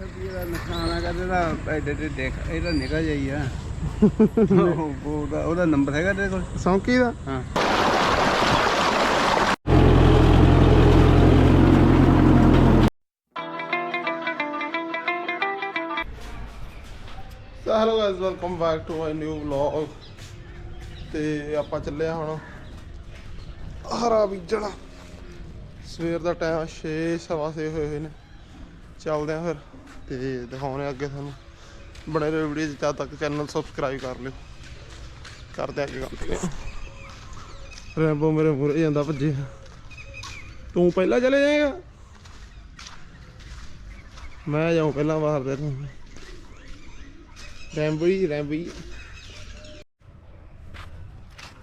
ਲੱਖ ਰੁਪਏ ਦਾ ਨੁਕਸਾਨ ਆ ਕਰਦੇ ਦਾ ਐਡੇ ਤੇ ਦੇਖ ਇਹ ਤਾਂ ਨਿਕਲ ਜਾਈ ਆ ਉਹ- ਉਹਦਾ ਉਹਦਾ ਨੰਬਰ ਹੈਗਾ ਤੇਰੇ ਕੋਲ ਸੌਂਕੀ ਦਾ? ਹਾਂ। So hello guys welcome back to my new vlog ਤੇ ਆਪਾਂ ਚੱਲੇ ਆ ਹੁਣ ਹਰਾ ਬੀਜਣਾ ਸਵੇਰ ਦਾ ਟਾਈਮ 6 ਸਵਾ ਛੇ ਹੋਏ ਹੋਏ ਨੇ। ਚੱਲਦੇ ਆ ਫਿਰ। ਤੇ ਦਿਖਾਉਣੇ ਅੱਗੇ ਤੁਹਾਨੂੰ। ਬਣੇ ਰਹੋ ਵੀਡੀਓ ਜਦ ਤੱਕ ਚੈਨਲ ਸਬਸਕ੍ਰਾਈਬ ਕਰ ਲਿਓ। ਕਰਦੇ ਆ ਅੱਗੇ ਗੱਲ। ਰੈਂਬੋ ਮੇਰੇ ਮੂਰੇ ਜਾਂਦਾ ਭੱਜੇ। ਤੂੰ ਪਹਿਲਾਂ ਚਲੇ ਜਾਏਗਾ? ਮੈਂ ਜਾਉਂ ਪਹਿਲਾਂ ਬਾਹਰ ਦੇ ਤੂੰ। ਰੈਂਬੀ ਰੈਂਬੀ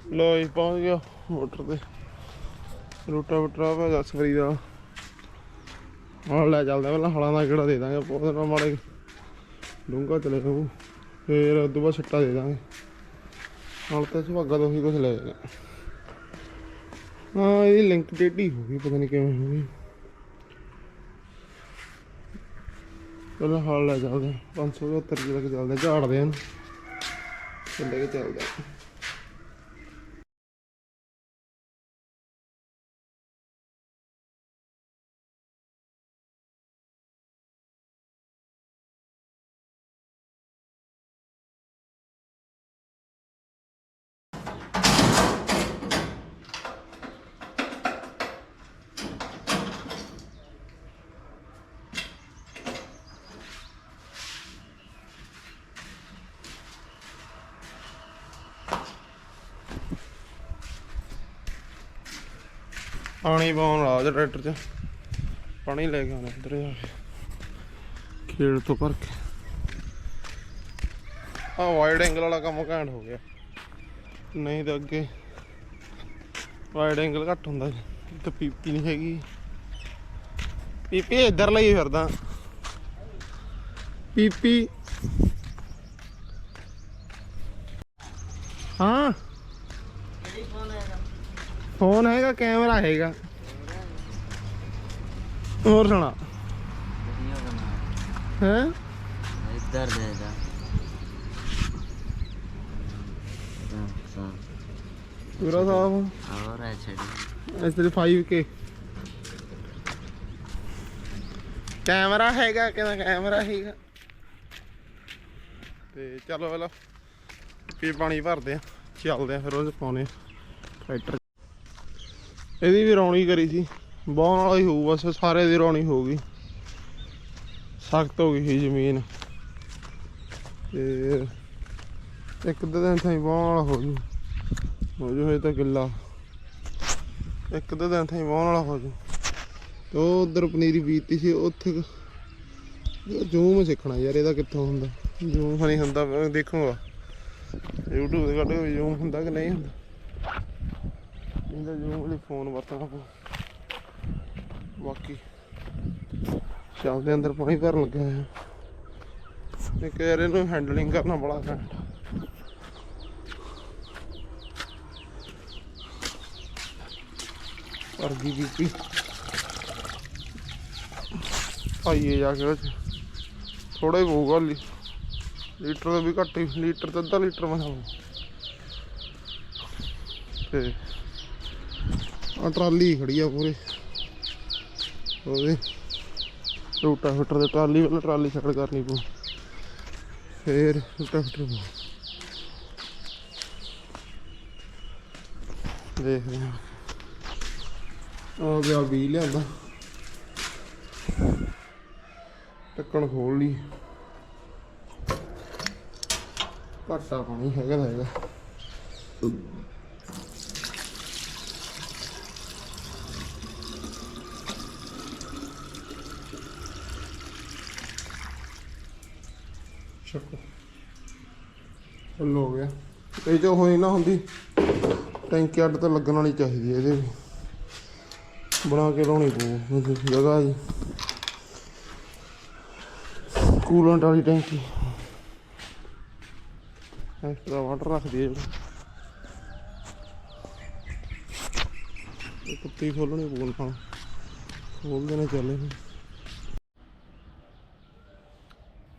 ਲੋ ਜੀ, ਪਹੁੰਚ ਗਿਆ ਮੋਟਰ ਤੇ। ਰੂਟਾ ਵਟਰਾ ਪਾ ਦੱਸ ਫਰੀ ਦਾ ਹੁਣ ਲੈ ਚੱਲਦੇ ਪਹਿਲਾਂ ਹਲਾਂ ਦਾ ਕਿਹੜਾ ਦੇ ਦਾਂਗੇ ਪੌਦੇ ਨਾਲ ਮਾੜੇ ਡੂੰਗਾ ਚਲੇ ਜਾਊ। ਫੇਰ ਉਦੋਂ ਬਾਅਦ ਛੱਟਾ ਦੇ ਦਾਂਗੇ। ਹਲ ਤੇ ਸੁਹਾਗਾ ਤੋਂ ਹੀ ਕੁਝ ਲੈ ਜਾਣਾ ਹਾਂ ਇਹਦੀ ਲਿੰਕ ਟੇਢੀ ਹੋ ਗਈ ਪਤਾ ਨਹੀਂ ਕਿਵੇਂ ਹੋ ਗਈ ਚਲੋ ਹਾਲ ਲੈ ਚੱਲਦੇ ਹਾਂ। 570 ਰੁਪਏ ਤੱਕ ਚੱਲਦੇ ਝਾੜਦੇ ਹਨ ਚੱਲੇ ਕੇ ਚੱਲਦੇ ਪਾਣੀ ਪਾਉਣ ਉਹਦੇ ਟਰੈਕਟਰ 'ਚ ਪਾਣੀ ਲੈ ਕੇ ਆਉਣਾ ਇੱਧਰ ਜਾ ਕੇ। ਖੇੜ ਤੋਂ ਭਰ ਕੇ। ਆ ਵਾਈਡ ਐਂਗਲ ਵਾਲਾ ਕੰਮ ਘੈਂਟ ਹੋ ਗਿਆ। ਨਹੀਂ ਤਾਂ ਅੱਗੇ ਵਾਈਡ ਐਂਗਲ ਘੱਟ ਹੁੰਦਾ ਤੇ ਪੀਪੀ ਨਹੀਂ ਹੈਗੀ। ਪੀਪੀ ਇੱਧਰ ਲਈ ਫਿਰਦਾ। ਪੀਪੀ। ਹਾਂ। ਫੋਨ ਹੈਗਾ ਕੈਮਰਾ ਹੈਗਾ। ਹੋਰ ਸੁਣਾ। ਹੈ? ਇੱਧਰ ਦੇ ਜਾ। ਪੂਰਾ ਸਾਫ਼ ਹੋਰ ਹੈ ਛੜੀ ਇਸ ਤੇ 5K ਕੈਮਰਾ ਹੈਗਾ ਕਿਹਦਾ ਕੈਮਰਾ ਹੈਗਾ। ਤੇ ਚਲੋ ਪਹਿਲਾਂ ਪੀ ਪਾਣੀ ਭਰਦੇ ਆ। ਚੱਲਦੇ ਆ ਫਿਰ ਉਹ ਆ। ਟਰੈਕਟਰ। ਇਹਦੀ ਵੀ ਰੌਣੀ ਕਰੀ ਸੀ। ਬਾਹਣ ਵਾਲਾ ਹੀ ਹੋਊ, ਬਸ ਸਾਰੇ ਦੀ ਰੌਣੀ ਹੋ ਗਈ। ਸਖਤ ਹੋ ਗਈ ਸੀ ਜ਼ਮੀਨ। ਤੇ ਇੱਕ ਦੋ ਦਿਨ ਤਾਈਂ ਬਾਹਣ ਵਾਲਾ ਹੋ ਜੂ। ਹੋ ਜੂ ਹੋਏ ਤਾਂ ਗਿੱਲਾ। ਇੱਕ ਦੋ ਦਿਨ ਤਾਈਂ ਬਾਹਣ ਵਾਲਾ ਹੋ ਜੂ। ਤੇ ਉਹ ਉਧਰ ਪਨੀਰੀ ਬੀਜਤੀ ਸੀ, ਉੱਥੇ ਜੂਮ ਸਿੱਖਣਾ ਯਾਰ, ਇਹਦਾ ਕਿੱਥੋਂ ਹੁੰਦਾ? ਜੂਮ ਨਹੀਂ ਹੁੰਦਾ, ਮੈਂ ਦੇਖੂਗਾ। YouTube ਤੇ ਕੱਢ ਕੇ ਜੂਮ ਹੁੰਦਾ ਕਿ ਨਹੀਂ ਹੁੰਦਾ? ਇਹਦਾ ਜੂਮ ਫੋਨ ਵਰਤਣਾ ਪਊ। ਬਾਕੀ ਸ਼ਾਮ ਦੇ ਅੰਦਰ ਪਾਣੀ ਭਰਨ ਲੱਗਾ ਹੈ। ਇੱਕ ਯਾਰ ਇਹਨੂੰ ਹੈਂਡਲਿੰਗ ਕਰਨਾ ਬੜਾ ਘੈਂਟ। ਪਰ ਗਈ ਆਈਏ ਜਾ ਕੇ ਉਹ 'ਚ ਥੋੜਾ ਹੀ ਪਊਗਾ ਲੀ, ਲੀਟਰ ਤੋਂ ਵੀ ਘੱਟ ਹੀ, ਲੀਟਰ ਤੋਂ ਅੱਧਾ ਲੀਟਰ ਮੈਂ ਤੇ ਆ ਟਰਾਲੀ ਖੜੀ ਆ ਪੂਰੇ। ਉਹਦੇ ਰੂਟਾ ਫਿੱਟਰ ਦੇ ਟਰਾਲੀ ਵਾਲਾ, ਟਰਾਲੀ ਛੱਡ ਕਰਨੀ ਪਊ। ਫੇਰ ਰੂਟਾ ਫਿੱਟਰ ਪਊ। ਦੇਖਦੇ ਹਾਂ ਆ ਗਿਆ ਵੀ ਲਿਆਂਦਾ। ਟੱਕਣ ਖੋਲ ਲਈ। ਘਾਟਾ ਪਾਣੀ ਹੈਗਾ ਹੈਗਾ। ਚੱਕੋ ਫੁੱਲ ਹੋ ਗਿਆ। ਇਹ ਜੋ ਹੋਈ ਨਾ ਹੁੰਦੀ, ਟੈਂਕੀ ਅੱਡ ਤਾਂ ਲੱਗਣ ਵਾਲੀ ਚਾਹੀਦੀ ਹੈ, ਇਹਦੇ ਵੀ। ਬਣਾ ਕੇ ਲਾਉਣੀ ਪਊ ਜਗ੍ਹਾ ਜੀ। ਕੂਲੈਂਟ ਵਾਲੀ ਟੈਂਕੀ। ਐਕਸਟਰਾ ਵਾਟਰ ਰੱਖਦੀ ਹੈ ਜਿਹੜੀ ਕੁੱਤੀ ਖੋਲਣੀ ਪਊ ਨਾਲ ਖੋਲ ਦੇਣੇ ਚੱਲੇ ਹੁਣ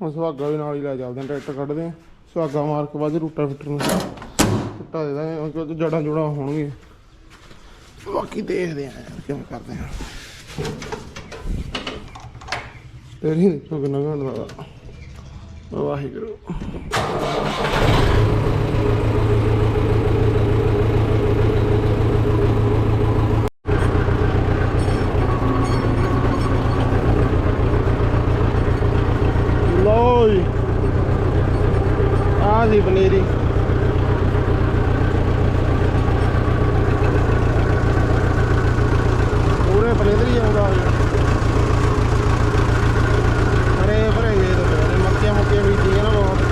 ਹੁਣ ਸੁਹਾਗਾ ਵੀ ਨਾਲ ਹੀ ਲੈ ਚੱਲਦੇ ਆ ਟਰੈਕਟਰ ਕੱਢਦੇ ਆ ਸੁਹਾਗਾ ਮਾਰ ਕੇ ਬਾਅਦ ਰੂਟਾ ਫਿੱਟਰ ਨੂੰ ਟੁੱਟਾ ਦੇ ਦਾਂਗੇ, ਕਿਉਂਕਿ ਜੜਾਂ ਜੁੜਾ ਹੋਣਗੇ ਬਾਕੀ ਦੇਖਦੇ ਆ ਯਾਰ ਕਿਵੇਂ ਕਰਦੇ ਆ ਤੇਰੀ ਦੇਖੋ ਕਿੰਨਾ ਘੰਟਾ ਵਾਹਿਗੁਰੂ ਲਓ ਜੀ ਆ ਜੀ ਪਨੀਰੀ ਪੂਰੇ ਪਨੀਰੀ ਆਉਂਦਾ ਜੀ ਅਰੇ ਭਰੇ ਗਏ ਤਾਂ ਫਿਰ ਮੱਕੀਆਂ ਮੁੱਕੀਆਂ ਬੀਜੀਆਂ ਨਾ ਬਹੁਤ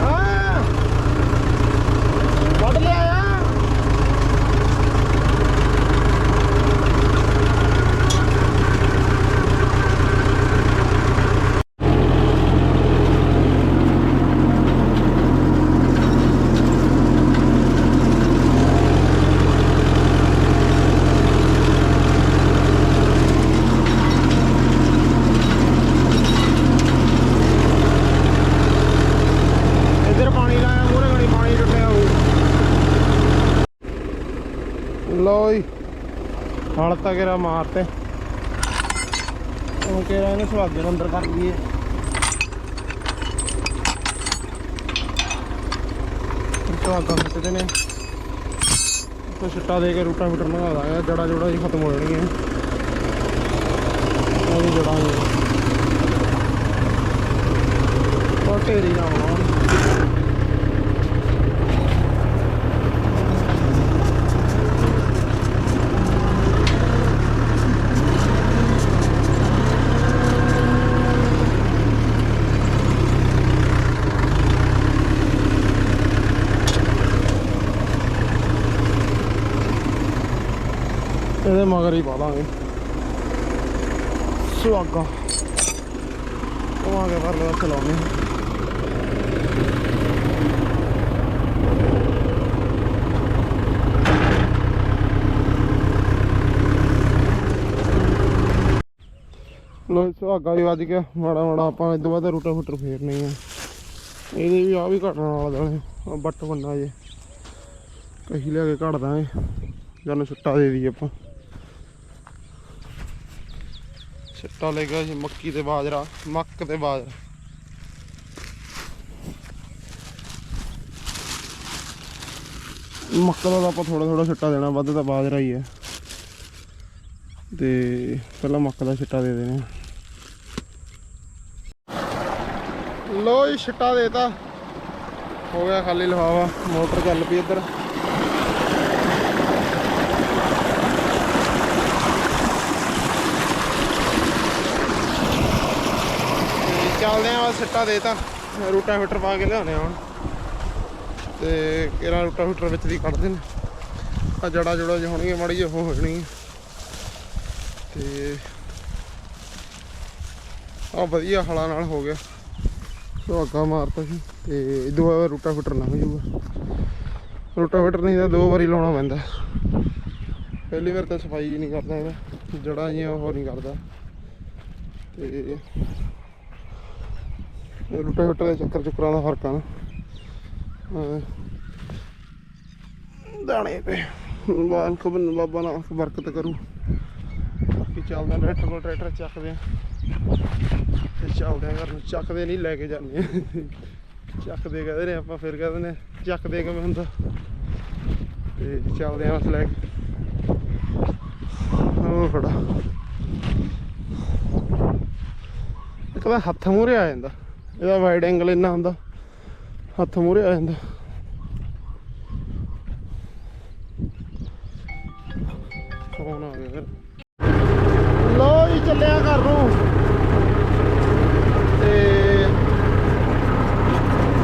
ਹਾਂ ਵੱਢ ਲਿਆ ਆ ਇੱਧਰ ਪਾਣੀ ਲਾਇਆ ਮੂਰੇ ਗਣੀ ਪਾਣੀ ਟੁੱਟਿਆ ਹੋਊ ਲੋ ਜੀ। ਹਲ ਤਾਂ ਕਿਰਾ ਮਾਰਤੇ। ਉਹ ਕਿਹੜਾ ਇਹਨੂੰ ਸੁਹਾਗੇ ਨੂੰ ਅੰਦਰ ਕਰ ਦਈਏ ਸੁਹਾਗਾ ਮਿੱਟਦੇ ਨੇ। ਤੇ ਛਿੱਟਾ ਦੇ ਕੇ ਰੂਟਾ ਫਿਟਰ ਲਗਾ। ਦਾਂਗੇ ਜੜਾ ਜੜਾ ਜੀ ਖਤਮ ਹੋ ਜਾਣਗੀਆਂ। ਉਹ ਵੀ ਜੜਾਂ ਜੀ ਢੇਰੀ ਨਾ ਹੋਣ ਇਹਦੇ ਮਗਰ ਹੀ ਪਾ ਦਾਂਗੇ ਸੁਆਗਾ ਉਹ ਆ ਕੇ ਪਰ ਲਵਾ ਚਲਾਉਣੇ ਲੋ ਸੁਹਾਗਾ ਵੀ ਵੱਜ ਗਿਆ। ਮਾੜਾ ਮਾੜਾ ਆਪਾਂ ਇਦੋਂ ਬਾਅਦ ਰੂਟਾ ਫੁੱਟਰ ਫੇਰਨੀ ਆ। ਇਹਦੇ ਵੀ ਆ ਵੀ ਘਟਣ ਵਾਲਾ ਦਾਣੇ ਬੱਟ ਬੰਨਾ ਜੇ। ਕਹੀ ਲਿਆ ਕੇ ਘੜ ਦਾਂਗੇ। ਜਾਨੂੰ ਛੁੱਟਾ ਦੇ ਦੀ ਆਪਾਂ। ਸਿੱਟਾ ਲੈ ਗਿਆ ਜੀ ਮੱਕੀ ਤੇ ਬਾਜਰਾ, ਮੱਕ ਤੇ ਬਾਜਰਾ। ਮੱਕ ਦਾ ਤਾਂ ਆਪਾਂ ਥੋੜਾ ਥੋੜਾ ਛਿੱਟਾ ਦੇਣਾ, ਵੱਧ ਤਾਂ ਬਾਜਰਾ ਹੀ ਹੈ। ਤੇ ਪਹਿਲਾਂ ਮੱਕ ਦਾ ਛਿੱਟਾ ਦੇ ਦੇਣਾ। ਲੋ ਜੀ ਛਿੱਟਾ ਦੇਤਾ ਹੋ ਗਿਆ ਖਾਲੀ ਲਫ਼ਾਵਾ ਮੋਟਰ ਚੱਲ ਪਈ ਇੱਧਰ ਤੇ ਚੱਲਦੇ ਆਂ ਬਸ ਸਿੱਟਾ ਦੇਤਾ ਰੂਟਾ ਫਿਟਰ ਪਾ ਕੇ ਲਿਆਉਣੇ ਹੁਣ। ਤੇ ਕਿਹੜਾ ਰੂਟਾ ਫਿਟਰ ਵਿੱਚ ਦੀ ਕੱਢਦੇ ਨੇ। ਆ ਜੜਾ ਜੜਾ ਜਿ ਹੋਣਗੇ ਮਾੜੀ ਜਿਹੀ ਉਹ ਹੋ ਜਾਣੀ ਤੇ ਆ ਵਧੀਆ ਹਲਾ ਨਾਲ ਹੋ ਗਿਆ। ਸੁਹਾਗਾ ਮਾਰਤਾ ਸੀ। ਤੇ ਇਦੋਂ ਬਾਅਦ ਰੂਟਾ ਫਿਟਰ ਲੰਘ ਜੂਗਾ। ਰੂਟਾ ਫਿਟਰ ਨਹੀਂ ਤਾਂ ਦੋ ਵਾਰੀ ਲਾਉਣਾ ਪੈਂਦਾ। ਪਹਿਲੀ ਵਾਰ ਤਾਂ ਸਫ਼ਾਈ ਨਹੀਂ ਕਰਦਾ ਇਹਦਾ। ਜੜਾਂ ਜੀਆਂ ਉਹ ਨਹੀਂ ਕਰਦਾ। ਤੇ ਰੂਟਾ ਫਿਟਰ ਦੇ ਚੱਕਰ ਚੁੱਕਰਾਂ ਦਾ ਫ਼ਰਕ ਆ ਨਾ। ਦਾਣੇ ਪੇ ਬਾਨ ਕੋ ਬਨ ਬਾਬਾ ਨਾ ਬਰਕਤ ਕਰੂ। ਬਾਕੀ ਚੱਲਦੇ ਆਂ, ਟਰੈਕਟਰ ਕੋਲ ਟਰੈਕਟਰ ਚੱਕਦੇ ਆ। ਤੇ ਚੱਲਦੇ ਆ ਘਰ ਨੂੰ। ਚੱਕਦੇ ਨਹੀਂ, ਲੈ ਕੇ ਜਾਂਦੇ ਆ। ਚੱਕਦੇ ਕਹਿੰਦੇ ਨੇ ਆਪਾਂ, ਫਿਰ ਕਹਿੰਦੇ ਨੇ, ਚੱਕਦੇ ਕਿਵੇਂ ਹੁੰਦਾ? ਤੇ ਚੱਲਦੇ ਆ ਬਸ ਲੈ ਕੇ। ਉਹ ਖੜਾ ਇੱਕ ਤਾਂ ਹੱਥ ਮੂਰੇ ਆ ਜਾਂਦਾ। ਇਹਦਾ ਵਾਈਡ ਐਂਗਲ ਇੰਨਾ ਹੁੰਦਾ, ਹੱਥ ਮੂਰੇ ਆ ਜਾਂਦਾ। ਫੋਨ ਆ ਗਿਆ ਫਿਰ। ਲੋ ਜੀ, ਚੱਲਿਆ ਘਰ ਨੂੰ। ਤੇ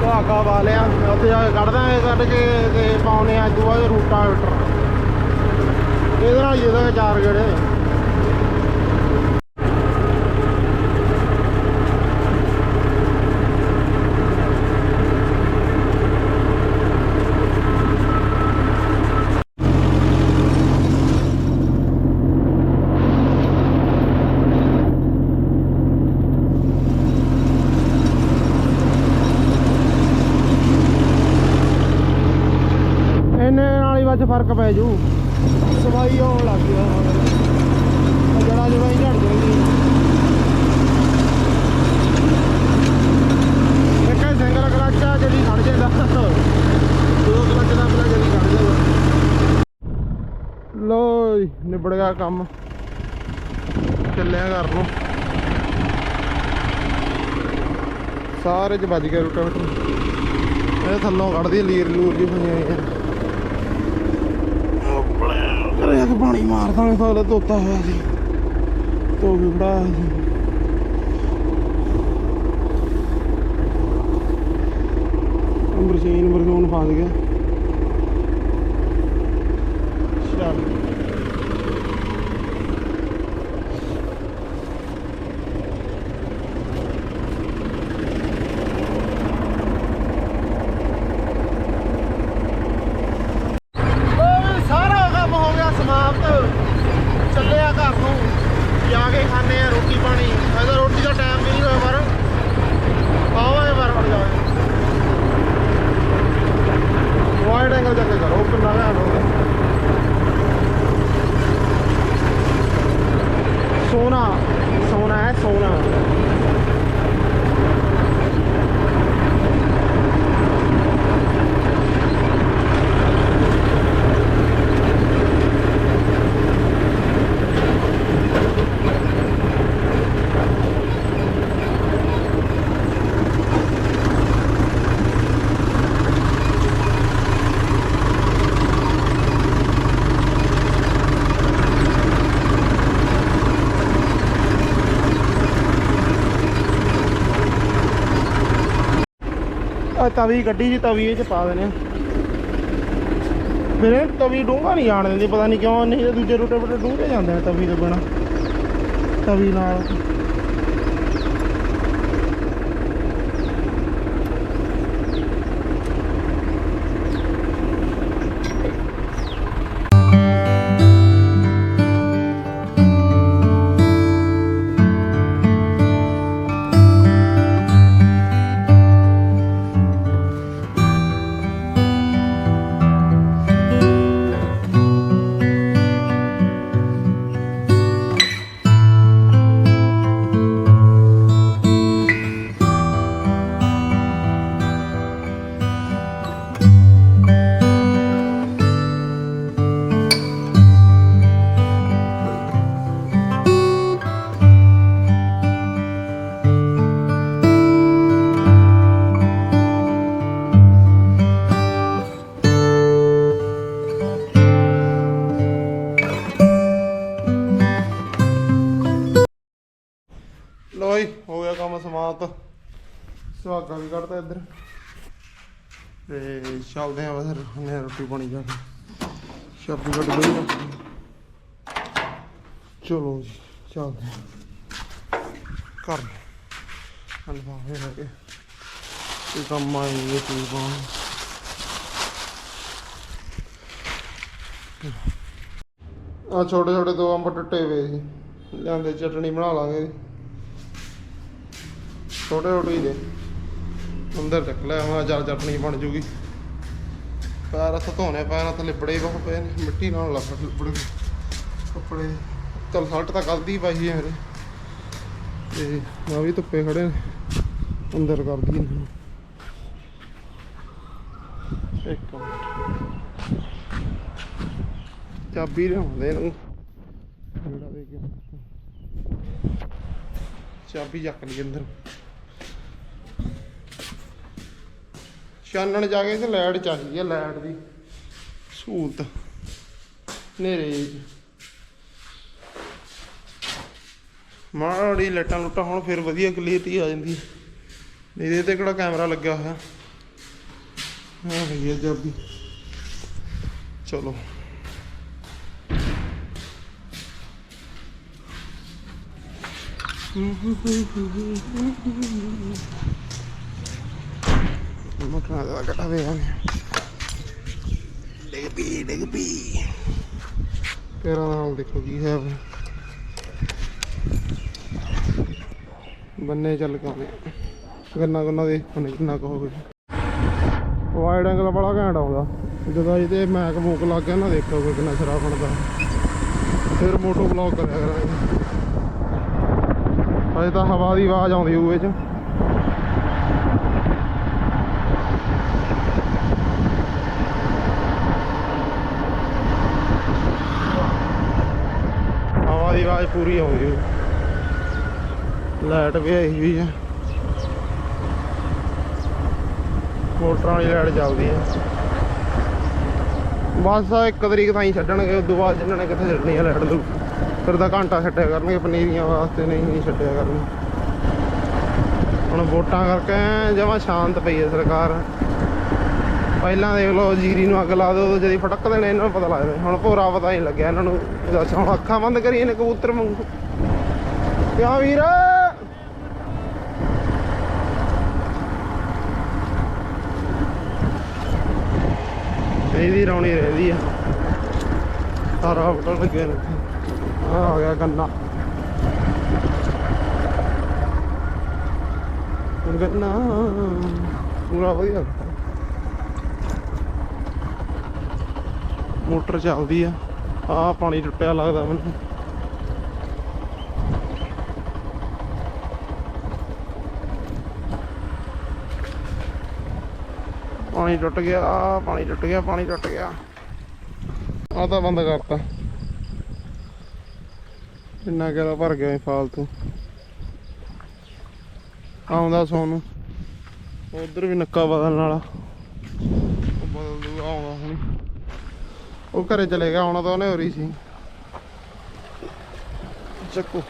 ਧਾਗਾ ਵਾਲਿਆ ਉੱਥੇ ਜਾ ਕੇ ਕੱਢ ਦਾਂਗੇ ਕੱਢ ਕੇ ਤੇ ਪਾਉਨੇ ਆ ਦੂਆ ਦੇ ਰੂਟਾ ਫਿਟਰ ਇਹਦੇ ਨਾਲ ਜਿਹਦਾ ਚਾਰ ਗੇੜੇ ਫ਼ਰਕ ਪੈ ਜੂ। ਸਵਾਈ ਆਉਣ ਲੱਗ ਗਿਆ। ਜੜਾ ਜੜਾ ਹੀ ਝੜ ਜਾਏਗੀ ਇੱਕ ਸਿੰਗਲ ਕਲੱਚ ਆ ਜਿਹੜੀ ਖੜ ਜਾਂਦਾ। ਦੋ ਕਲੱਚ ਦਾ ਪਹਿਲਾਂ ਜਿਹੜੀ ਖੜ ਜਾਂਦਾ। ਲੋ ਨਿਬੜ ਗਿਆ ਕੰਮ। ਚੱਲਿਆ ਘਰ ਨੂੰ। ਸਾਰੇ ਚ ਵੱਜ ਗਿਆ ਰੋਟਾਵੇਟਰ ਇਹ ਥੱਲੋਂ ਕੱਢਦੀ ਲੀਰ ਲੂਰ ਜੀ ਬਣੀ ਹੋਈ ਹੈ ਪਾਣੀ ਮਾਰਦਾ ਮੈਂ ਫਾਲੇ ਧੋਤਾ ਹੋਇਆ ਸੀ। ਧੋ ਵੀ ਬੜਾ ਅੰਬਰਸ਼ੀਨ ਬਰਗੋਨ ਫਸ ਗਿਆ ਚੱਲ ਓਏ ਸਾਰਾ ਕੰਮ ਹੋ ਗਿਆ ਸਮਾਪਤ ਚੱਲਿਆ ਘਰ ਨੂੰ ਜਾ ਕੇ ਖਾਣੇ ਆ ਰੋਟੀ ਪਾਣੀ ਅਜੇ ਰੋਟੀ ਦਾ ਟਾਈਮ ਵੀ ਨਹੀਂ ਹੋਇਆ ਪਰ ਪਾਵਾਂਗੇ ਪਰ ਹੁਣ ਜਾ ਕੇ ਵਾਈਡ ਐਂਗਲ ਜਾ ਕੇ ਕਰੋ ਕਿੰਨਾ ਘੈਂਟ ਹੋ ਗਿਆ ਸੋਨਾ ਸੋਨਾ ਹੈ ਸੋਨਾ ਆ ਤਵੀ ਕੱਢੀ ਜੀ, ਤਵੀ ਇਹ ਚ ਪਾ ਦੇਣੇ। ਮੇਰੇ ਤਵੀ ਡੂੰਘਾ ਨਹੀਂ ਜਾਣ ਦਿੰਦੀ, ਪਤਾ ਨਹੀਂ ਕਿਉਂ, ਨਹੀਂ ਤੇ ਦੂਜੇ ਰੂਟੇ ਬਟੇ ਡੂੰਘੇ ਜਾਂਦੇ ਨੇ ਤਵੀ ਤੋਂ ਬਿਨਾ। ਤਵੀ ਨਾਲ। ਸੁਹਾਗਾ ਵੀ ਕੱਢਤਾ ਇੱਧਰ। ਤੇ ਚੱਲਦੇ ਆਂ ਫਿਰ ਹੁਣੇ ਰੋਟੀ ਪਾਣੀ ਜਾ ਕੇ। ਸ਼ਾਪੀ ਕੱਢ ਗਈ ਚਲੋ ਜੀ, ਚੱਲਦੇ ਕਰ ਅਲਫਾਫੇ ਲੈ ਇਹ ਕੰਮ ਆਏਗੇ ਕੀ ਪਾਉਣ। ਆ ਛੋਟੇ ਛੋਟੇ ਦੋ ਅੰਬ ਟੁੱਟੇ ਹੋਏ ਸੀ। ਲਿਆਂਦੇ, ਚਟਣੀ ਬਣਾ ਲਾਂਗੇ। ਛੋਟੇ ਛੋਟੇ ਹੀ ਨੇ। ਅੰਦਰ ਚੱਕ ਲਿਆ ਹਾਂ ਚੱਲ ਚਟਣੀ ਬਣ ਜੂਗੀ। ਪੈਰ ਹੱਥ ਧੋਣੇ ਪੈਣਾ ਤੇ ਲਿਬੜੇ ਬਹੁਤ ਪਏ ਨੇ ਮਿੱਟੀ ਨਾਲ ਲੱਗ ਲਿਬੜ ਗਏ ਕੱਪੜੇ, ਚਲ ਸਲਟ ਤਾਂ ਗਲਦੀ ਪਾਈ ਹੈ ਮੇਰੇ ਤੇ ਮੈਂ ਵੀ ਧੁੱਪੇ ਖੜੇ ਨੇ, ਅੰਦਰ ਕਰਦੀ ਨੇ ਇੱਕ ਮਿੰਟ। ਚਾਬੀ ਲਿਆਉਂਦੇ ਇਹਨੂੰ ਜਿਹੜਾ ਦੇ ਕੇ। ਚਾਬੀ ਚੱਕ ਲਈ ਅੰਦਰ। ਛਾਨਣ ਜਾ ਕੇ ਤੇ ਲਾਈਟ ਚਾਹੀਦੀ ਹੈ ਲਾਈਟ ਦੀ। ਸਹੂਲਤ ਨੇਰੇ ਮਾੜੀ ਲਾਈਟਾਂ ਲੁਟਾਂ ਹੁਣ, ਫਿਰ ਵਧੀਆ ਕਲੀਅਰਟੀ ਆ ਜਾਂਦੀ ਹੈ ਨਹੀਂ ਤੇ ਕਿਹੜਾ ਕੈਮਰਾ ਲੱਗਿਆ ਹੋਇਆ? ਹਾਂ ਭਈਆ ਚਾਬੀ। ਚਲੋ। ਮੋਟਰਾਂ ਦਾ ਘਟਾ ਦੇ ਆਨੇ ਡਿੱਗ ਪੀ ਡਿੱਗ ਪੀ ਪੈਰਾਂ ਨਾਲ ਦੇਖੋ ਕੀ ਹੈ ਵਾ। ਬੰਨੇ ਚੱਲ ਕਾਨੇ ਗੰਨਾ ਗੰਨਾ ਦੇ ਬੰਨੇ ਕਿੰਨਾ ਕਹੋਗੇ ਵਾਈਡ ਐਂਗਲ ਬੜਾ ਘੈਂਟ ਆਉਂਦਾ ਜਦੋਂ ਇਹਦੇ ਮੈਕ ਮੂਕ ਲੱਗ ਗਿਆ ਨਾ ਦੇਖੋ ਕੋਈ ਕਿੰਨਾ ਸ਼ਰਾਬ ਬਣਦਾ ਫਿਰ ਮੋਟੋ ਬਲੌਗ ਕਰਿਆ ਕਰਾਂਗੇ ਅਜੇ ਤਾਂ ਹਵਾ ਦੀ ਆਵਾਜ਼ ਆਉਂਦੀ ਇਹ ਚ ਆਵਾਜ਼ ਪੂਰੀ ਆਉਂਦੀ ਲਾਈਟ ਵੀ ਆਈ ਹੋਈ ਹੈ ਮੋਟਰਾਂ ਵਾਲੀ ਲਾਈਟ ਚੱਲਦੀ ਹੈ ਬਸ ਆ ਇੱਕ ਤਰੀਕ ਤਾਈਂ ਛੱਡਣਗੇ ਉਦੋਂ ਬਾਅਦ ਜਿਨ੍ਹਾਂ ਨੇ ਕਿੱਥੇ ਛੱਡਣੀ ਆ ਲਾਈਟ ਨੂੰ। ਫਿਰ ਤਾਂ ਘੰਟਾ ਛੱਡਿਆ ਕਰਨਗੇ, ਪਨੀਰੀਆਂ ਵਾਸਤੇ ਨਹੀਂ ਨਹੀਂ ਛੱਡਿਆ ਕਰਨੀ ਹੁਣ ਵੋਟਾਂ ਕਰਕੇ ਜਮਾ ਸ਼ਾਂਤ ਪਈ ਹੈ ਸਰਕਾਰ। ਪਹਿਲਾਂ ਦੇਖ ਲਓ, ਜੀਰੀ ਨੂੰ ਅੱਗ ਲਾ ਦੋ ਉਦੋਂ ਜਦੀ ਫਟਕ ਦੇਣੇ, ਇਹਨਾਂ ਨੂੰ ਪਤਾ ਲੱਗਦਾ ਹੁਣ ਭੋਰਾ ਪਤਾ ਨਹੀਂ ਲੱਗਿਆ ਇਹਨਾਂ ਨੂੰ। ਦੱਸ ਹੁਣ ਅੱਖਾਂ ਬੰਦ ਕਰੀਏ ਨੇ ਕਬੂਤਰ ਵਾਂਗੂ। ਕਿਆ ਵੀਰ? ਇਹਦੀ ਰੌਣੀ ਰਹਿੰਦੀ ਆ। ਸਾਰਾ ਹੋਟਲ ਲੱਗੇ ਆ ਆ ਗਿਆ ਗੰਨਾ। ਗੰਨਾ। ਪੂਰਾ ਵਧੀਆ। ਮੋਟਰ ਚੱਲਦੀ ਆ। ਆ ਪਾਣੀ ਟੁੱਟਿਆ ਲੱਗਦਾ ਮੈਨੂੰ। ਪਾਣੀ ਟੁੱਟ ਗਿਆ, ਆਹ ਪਾਣੀ ਟੁੱਟ ਗਿਆ, ਪਾਣੀ ਟੁੱਟ ਗਿਆ। ਆ ਤਾਂ ਬੰਦ ਕਰਤਾ। ਇੰਨਾ ਕਿਹਦਾ ਭਰ ਗਿਆ ਇਹ ਫਾਲਤੂ। ਆਉਂਦਾ ਸੋਨੂੰ। ਉਧਰ ਵੀ ਨੱਕਾ ਬਦਲਣ ਵਾਲਾ। ਬਦਲ ਦੂ ਆਉਂਦਾ ਹੁਣ। ਉਹ ਘਰੇ ਚਲੇ ਗਿਆ ਆਉਣਾ ਤਾਂ ਉਹਨੇ ਹੋ ਰਹੀ ਸੀ। ਚੱਕੋ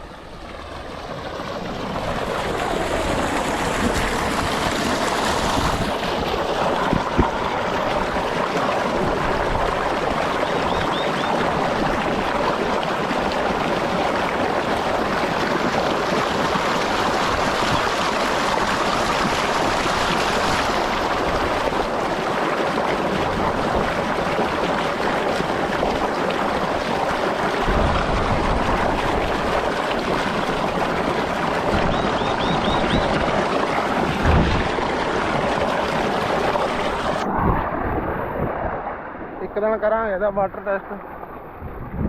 ਇੱਕ ਦਿਨ ਕਰਾਂਗੇ ਇਹਦਾ ਵਾਟਰ ਟੈਸਟ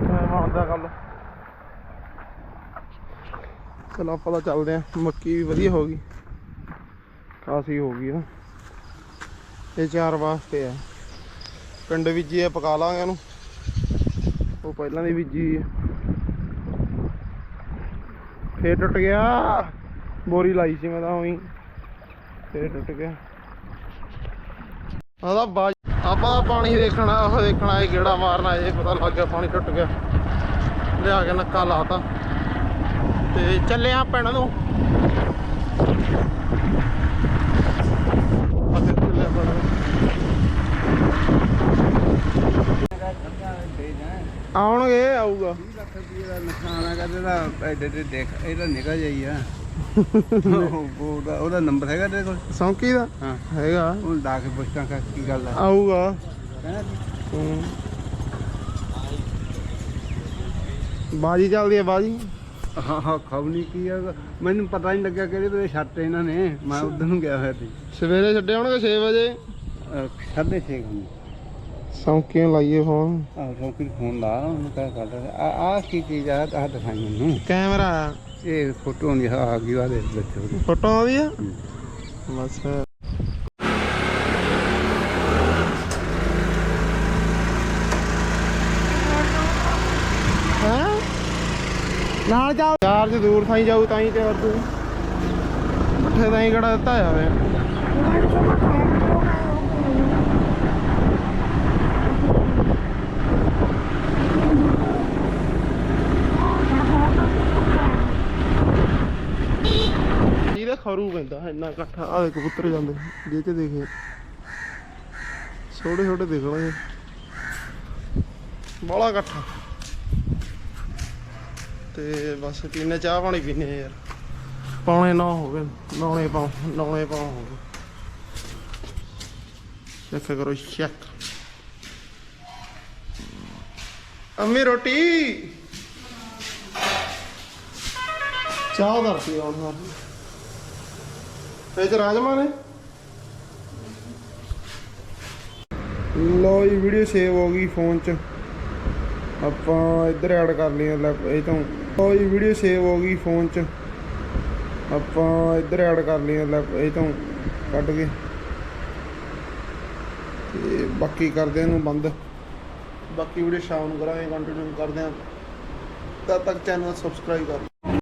ਮੈਂ ਮੰਨਦਾ ਚਲੋ ਆਪਾਂ ਤਾਂ ਚੱਲਦੇ ਆਂ ਮੱਕੀ ਵੀ ਵਧੀਆ ਹੋ ਗਈ। ਖਾਸੀ ਹੋ ਗਈ ਨਾ। ਇਹ ਚਾਰ ਵਾਸਤੇ ਆ। ਪਿੰਡ ਬੀਜੀ ਆ ਪਕਾ ਲਾਂਗੇ ਇਹਨੂੰ। ਉਹ ਪਹਿਲਾਂ ਦੀ ਬੀਜੀ ਫੇਰ ਟੁੱਟ ਗਿਆ। ਬੋਰੀ ਲਾਈ ਸੀ ਮੈਂ ਤਾਂ ਉਹੀ। ਫੇਰ ਟੁੱਟ ਗਿਆ। ਆਦਾ ਆਪਾਂ ਪਾਣੀ ਦੇਖਣਾ, ਉਹ ਦੇਖਣਾ ਇਹ ਕਿਹੜਾ ਮਾਰਨਾ, ਇਹ ਪਤਾ ਲੱਗ ਗਿਆ, ਪਾਣੀ ਟੁੱਟ ਗਿਆ। ਲਿਆ ਕੇ ਨੱਕਾ ਲਾਤਾ। ਤੇ ਚੱਲਿਆ ਪਿੰਡ ਨੂੰ। ਅਤੇ ਨੂੰ। ਆਉਣਗੇ, ਆਊਗਾ। 20 ਲੱਖ ਰੁਪਏ ਦਾ ਨੁਕਸਾਨ ਆ ਕਰਦੇ ਦਾ ਐਡੇ ਤੇ ਦੇਖ ਇਹਦਾ ਨਿਕਲ ਜਾਈ ਆ। ਉਹਦਾ ਉਹਦਾ ਨੰਬਰ ਹੈਗਾ ਤੇਰੇ ਕੋਲ? ਸੌਂਕੀ ਦਾ? ਹਾਂ। ਹੈਗਾ। ਉਹ ਲਾ ਕੇ ਪੁੱਛਾਂ ਕਿ ਕੀ ਗੱਲ ਆ। ਆਊਗਾ। ਕਹਿੰਦਾ ਜੀ, ਹੂੰ। ਬਾਜੀ ਚੱਲਦੀ ਹੈ ਬਾਜੀ। ਹਾਂ ਹਾਂ ਖਬਨੀ ਕੀ ਆ। ਮੈਨੂੰ ਪਤਾ ਨਹੀਂ ਲੱਗਿਆ ਕਿਹੜੇ ਵੇਲੇ ਛੱਟ ਇਹਨਾਂ ਨੇ। ਮੈਂ ਉਧਰ ਨੂੰ ਗਿਆ ਹੋਇਆ ਸੀ। ਸਵੇਰੇ ਛੱਡੇ ਹੋਣਗੇ 6 ਵਜੇ? ਅਹ ਸਾਢੇ ਛੇ ਘੰਟੇ ਸੌਂਕੀਆਂ ਲਾਈਏ ਫੋਨ। ਆਹ ਰੋਕੀ ਫੋਨ ਲਾ ਉਹਨੂੰ ਕਹਿ ਕਰਦਾ ਆ। ਆ ਕੀ ਚੀਜ਼ ਆ? ਆ ਦਿਖਾਈ ਮੈਨੂੰ। ਕੈਮਰਾ ਇਹ ਫੋਟੋ ਨਹੀਂ ਆ ਗਈ ਵਾਲੇ ਵਿੱਚ ਉਹਦੀ। ਫੋਟੋ ਆ? ਹੂੰ। ਬਸ। ਹਾਂ? ਨਾਲ ਜਾ। ਚਾਰਜ ਦੂਰ ਥਾਈ ਜਾਊ ਤਾਂ ਹੀ ਤੇ ਹੋਰ ਤੂੰ। ਪੱਠੇ ਤਾਂ ਹੀ ਕਿਹੜਾ ਦਿੱਤਾ ਜਾਵੇ ਇਹਦੇ ਖਰੂ ਪੈਂਦਾ ਇੰਨਾ ਇਕੱਠਾ। ਆ ਦੇ ਕਬੂਤਰ ਜਾਂਦੇ ਜੇ ਚ ਦੇਖੇ। ਛੋਟੇ ਛੋਟੇ ਦਿਖਣਗੇ ਬੜਾ ਇਕੱਠਾ। ਤੇ ਬਸ ਪੀਨੇ, ਚਾਹ ਪਾਣੀ ਪੀਨੇ ਆ ਯਾਰ। ਪੌਣੇ 9 ਹੋ ਗਏ, ਨੌਣੇ ਪਾ ਨੌਣੇ ਪਾ ਹੋ ਗਏ। ਚੈੱਕ ਕਰੋ ਚੈੱਕ ਅੰਮੀ, ਰੋਟੀ? ਚਾਹ ਦਰਤੀ ਆਉਣ ਨਾਲ ਇਹ ਚ ਰਾਜਮਾ ਨੇ? ਲੋ ਜੀ ਵੀਡੀਓ ਸੇਵ ਹੋ ਗਈ ਫੋਨ 'ਚ। ਆਪਾਂ ਇੱਧਰ ਐਡ ਕਰ ਲਈ ਇਹ ਤੋਂ। ਲੋ ਜੀ ਵੀਡੀਓ ਸੇਵ ਹੋ ਗਈ ਫੋਨ 'ਚ। ਆਪਾਂ ਇੱਧਰ ਐਡ ਕਰ ਲਈ ਇਹ ਤੋਂ, ਕੱਢ ਕੇ। ਤੇ ਬਾਕੀ ਕਰਦੇ ਇਹਨੂੰ ਬੰਦ। ਬਾਕੀ ਵੀਡੀਓ ਸ਼ਾਮ ਨੂੰ ਕਰਾਂਗੇ ਕੰਟੀਨਿਊ ਕਰਦੇ ਆਂ। ਤਦ ਤੱਕ ਚੈਨਲ ਸਬਸਕ੍ਰਾਈਬ ਕਰ।